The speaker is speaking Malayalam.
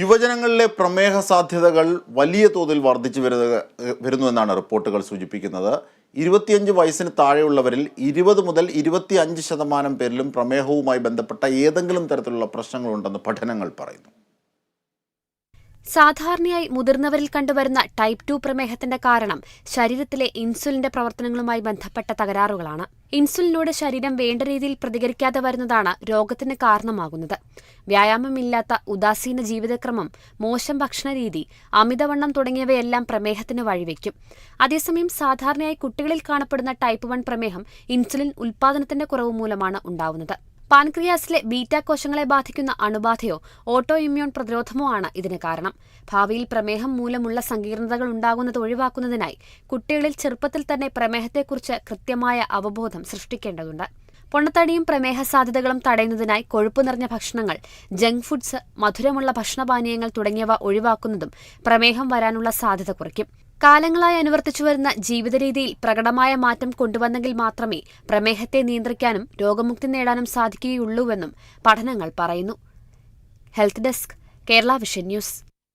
യുവജനങ്ങളിലെ പ്രമേഹ സാധ്യതകൾ വലിയ തോതിൽ വർദ്ധിച്ചു വരുന്നത് വരുന്നുവെന്നാണ് റിപ്പോർട്ടുകൾ സൂചിപ്പിക്കുന്നത്. ഇരുപത്തിയഞ്ച് വയസ്സിന് താഴെയുള്ളവരിൽ ഇരുപത് മുതൽ ഇരുപത്തി അഞ്ച് ശതമാനം പേരിലും പ്രമേഹവുമായി ബന്ധപ്പെട്ട ഏതെങ്കിലും തരത്തിലുള്ള പ്രശ്നങ്ങളുണ്ടെന്ന് പഠനങ്ങൾ പറയുന്നു. സാധാരണയായി മുതിർന്നവരിൽ കണ്ടുവരുന്ന ടൈപ്പ് ടു പ്രമേഹത്തിന്റെ കാരണം ശരീരത്തിലെ ഇൻസുലിന്റെ പ്രവർത്തനങ്ങളുമായി ബന്ധപ്പെട്ട തകരാറുകളാണ്. ഇൻസുലിനോട് ശരീരം വേണ്ട രീതിയിൽ പ്രതികരിക്കാതെ വരുന്നതാണ് രോഗത്തിന് കാരണമാകുന്നത്. വ്യായാമമില്ലാത്ത ഉദാസീന ജീവിതക്രമം മോശം ഭക്ഷണരീതി അമിതവണ്ണം തുടങ്ങിയവയെല്ലാം പ്രമേഹത്തിന് വഴിവെക്കും. അതേസമയം സാധാരണയായി കുട്ടികളിൽ കാണപ്പെടുന്ന ടൈപ്പ് വൺ പ്രമേഹം ഇൻസുലിൻ ഉൽപാദനത്തിന്റെ കുറവ് മൂലമാണ് ഉണ്ടാവുന്നത്. പാൻക്രിയാസിലെ ബീറ്റാ കോശങ്ങളെ ബാധിക്കുന്ന അണുബാധയോ ഓട്ടോ ഇമ്മ്യൂൺ പ്രതിരോധമോ ആണ് ഇതിന് കാരണം. ഭാവിയിൽ പ്രമേഹം മൂലമുള്ള സങ്കീർണതകൾ ഉണ്ടാകുന്നത് ഒഴിവാക്കുന്നതിനായി കുട്ടികളിൽ ചെറുപ്പത്തിൽ തന്നെ പ്രമേഹത്തെക്കുറിച്ച് കൃത്യമായ അവബോധം സൃഷ്ടിക്കേണ്ടതുണ്ട്. പൊണ്ണത്തടിയും പ്രമേഹ സാധ്യതകളും തടയുന്നതിനായി കൊഴുപ്പ് നിറഞ്ഞ ഭക്ഷണങ്ങൾ ജങ്ക് ഫുഡ്സ് മധുരമുള്ള ഭക്ഷണപാനീയങ്ങൾ തുടങ്ങിയവ ഒഴിവാക്കുന്നതും പ്രമേഹം വരാനുള്ള സാധ്യത കുറയ്ക്കും. കാലങ്ങളായി അനുവർത്തിച്ചു വരുന്ന ജീവിതരീതിയിൽ പ്രകടമായ മാറ്റം കൊണ്ടുവന്നെങ്കിൽ മാത്രമേ പ്രമേഹത്തെ നിയന്ത്രിക്കാനും രോഗമുക്തി നേടാനും സാധിക്കുകയുള്ളൂവെന്നും പഠനങ്ങൾ പറയുന്നു. Health desk Kerala vision news.